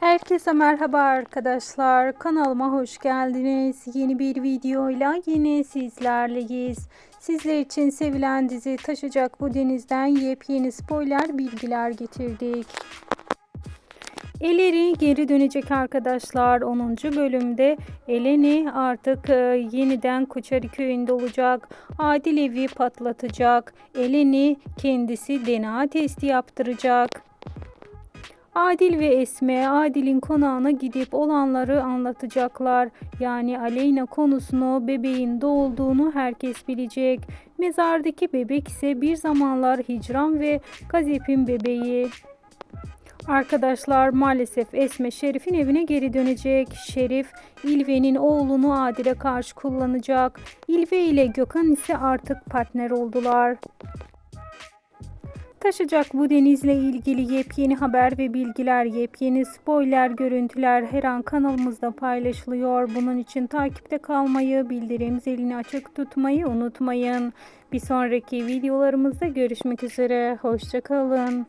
Herkese merhaba arkadaşlar. Kanalıma hoş geldiniz. Yeni bir videoyla yine sizlerleyiz. Sizler için sevilen dizi Taşacak Bu Deniz'den yepyeni spoiler bilgiler getirdik. Eleri geri dönecek arkadaşlar. 10. bölümde Eleni artık e, yeniden Koçarı köyünde olacak. Adil evi patlatacak. Eleni kendisi DNA testi yaptıracak. Adil ve Esme Adil'in konağına gidip olanları anlatacaklar. Yani Aleyna konusunu bebeğin doğulduğunu herkes bilecek. Mezardaki bebek ise bir zamanlar Hicran ve Gazip'in bebeği. Arkadaşlar maalesef Esme Şerif'in evine geri dönecek. Şerif İlve'nin oğlunu Adil'e karşı kullanacak. İlve ile Gökhan ise artık partner oldular. Taşacak bu denizle ilgili yepyeni haber ve bilgiler, yepyeni spoiler görüntüler her an kanalımızda paylaşılıyor. Bunun için takipte kalmayı, bildirim zilini açık tutmayı unutmayın. Bir sonraki videolarımızda görüşmek üzere. Hoşçakalın.